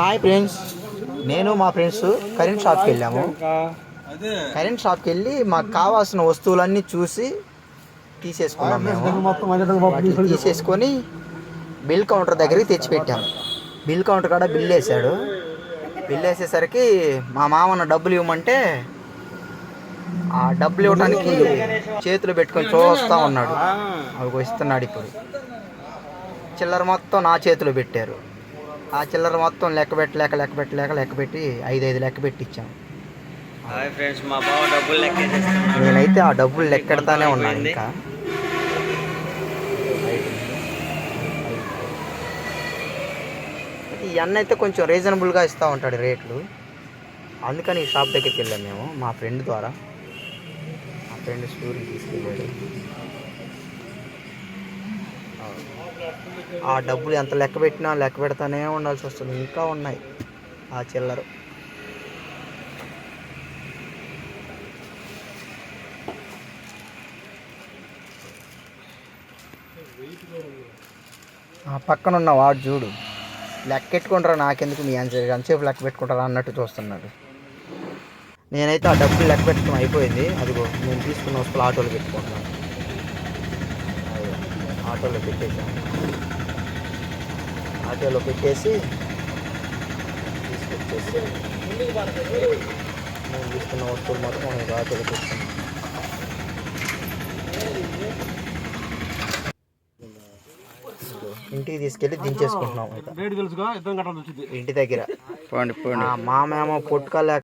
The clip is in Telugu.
హాయ్ ఫ్రెండ్స్ నేను మా ఫ్రెండ్స్ కరెంట్ షాప్కి వెళ్ళాము. కరెంట్ షాప్కి వెళ్ళి మాకు కావాల్సిన వస్తువులన్నీ చూసి తీసేసుకున్నాం మేము. తీసేసుకొని బిల్ కౌంటర్ దగ్గరికి తెచ్చిపెట్టాము బిల్ కౌంటర్ కాడ బిల్ వేసాడు బిల్ వేసేసరికి మా మామన్న డబ్బులు ఇవ్వమంటే ఆ డబ్బులు ఇవ్వడానికి చేతులు పెట్టుకొని చూస్తూ ఉన్నాడు. అవి ఇస్తున్నాడు ఇప్పుడు. చిల్లర మొత్తం నా చేతిలో పెట్టారు. ఆ చిల్లర మొత్తం లెక్క పెట్టలేక లెక్క పెట్టలేక లెక్క పెట్టి ఐదు ఐదు లెక్క పెట్టి ఇచ్చాము నేనైతే ఆ డబ్బులు లెక్కెడతానే ఉన్నాను ఇంకా. ఈ అన్న అయితే కొంచెం రీజనబుల్గా ఇస్తూ ఉంటాడు రేట్లు. అందుకని ఈ షాప్ దగ్గరికి వెళ్ళాము మేము మా ఫ్రెండ్ ద్వారా. మా ఫ్రెండ్ స్టోరీ తీసుకెళ్ళాడు. ఆ డబ్బులు ఎంత లెక్క పెట్టినా లెక్క పెడతానే ఉండాల్సి వస్తుంది. ఇంకా ఉన్నాయి ఆ చిల్లర. ఆ పక్కన ఉన్న వాడు చూడు. లెక్కెట్టుకుంటారా? నాకెందుకు మీ అంచే ఎంతసేపు లెక్క పెట్టుకుంటారా అన్నట్టు చూస్తున్నాడు. నేనైతే ఆ డబ్బులు లెక్క పెట్టడం అయిపోయింది. అదిగో నేను తీసుకున్న వస్తువులు ఆటోలు పెట్టుకుంటున్నాను. ఆటోలో పెట్టేసాను ఆటోలో పెట్టేసి తీసుకొచ్చేసి నేను తీసుకున్న వస్తువులు మాత్రం మనం ఆటోలో పెట్టుకున్నాను ఇంటికి తీసుకెళ్ళి దించేసుకుంటున్నాం ఇంటి దగ్గర. పోండి పోండి. ఆ, మా మేమ